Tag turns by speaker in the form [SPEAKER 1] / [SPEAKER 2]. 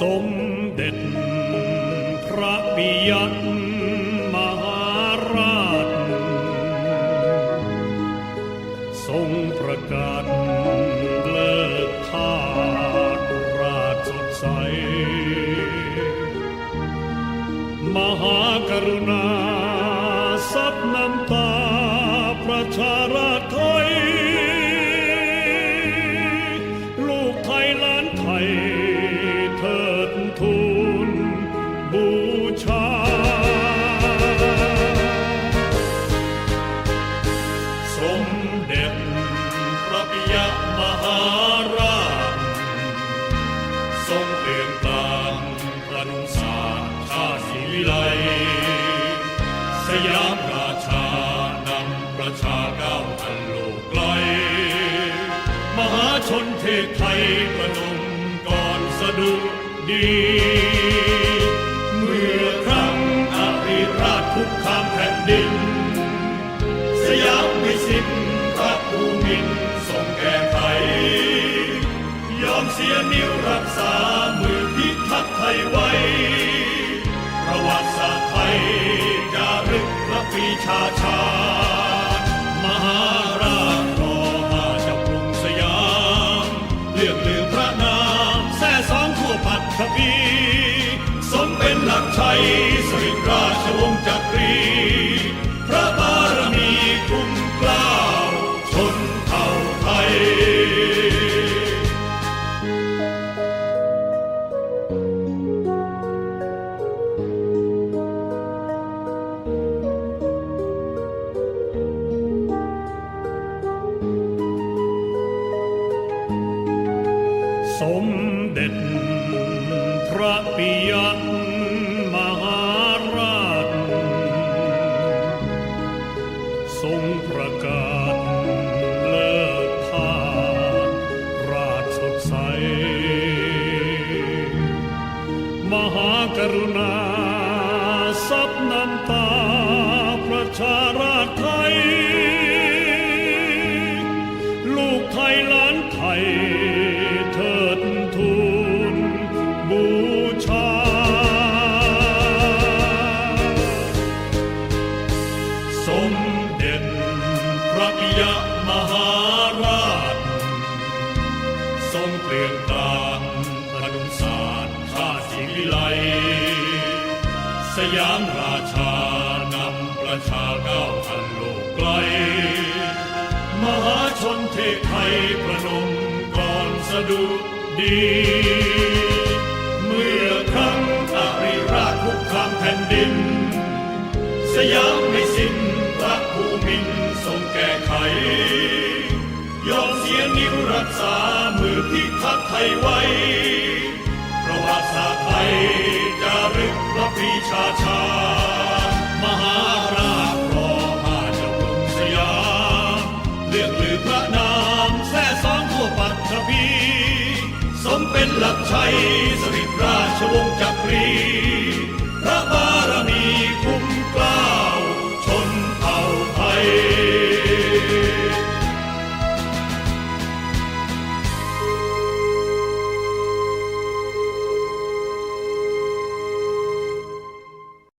[SPEAKER 1] สมเด็จพระปิยมหาราช ทรงประกาศเลิกทาสราชสดใส มหากรุณาซับน้ำตาประชาราษ สมเด็จพระปิยมหาราชทรงเปลี่ยนตามพระนุศาสชาติวิไลสยามราชานำประชาก้าวทันโลกไกล มหาชนเทศไทยประนมก่อนสะดุดีเมื่อครั้งอาริราชคุกคามแผ่นดิน มินทรงแก้ไข ยอมเสียนิ้วรักษามือพิทักษ์ไทยไว้ ประวัติศาสตร์ไทยจารึกพระปีชาชา มหาราชรอมาจากกรุงสยาม เลือกลืมพระนามแท้สองทั่วปัตภีสมเป็นหลักชัย สมเด็จพระปิยมหาราช ทรงประกาศเลิกทาสราชสดใส มหากรุณาซับน้ำตาประชาราษฎร์ไทย ลูกไทยล้านไทย เปลี่ยนตามพระนุศาสตร์ชาติศรีวิไล สยามราชานำประชาก้าวทันโลกไกล มหาชนเทศไทยประนมก่อนสะดุดี เมื่อครั้งอาริราชคุกคามแผ่นดิน สยามไม่สิ้นพระภูมินทรงแก้ไข ยอมเสียนิ้วรักษามือพิทักษ์ไทยไว้ประวัติศาสตร์ไทยจารึกพระปีชาชา มหาราชรอมาจากกรุงสยามเลือกลือพระนามแท้สองทั่วปัตภีสมเป็นหลักชัยสริราชวงศ์จักรี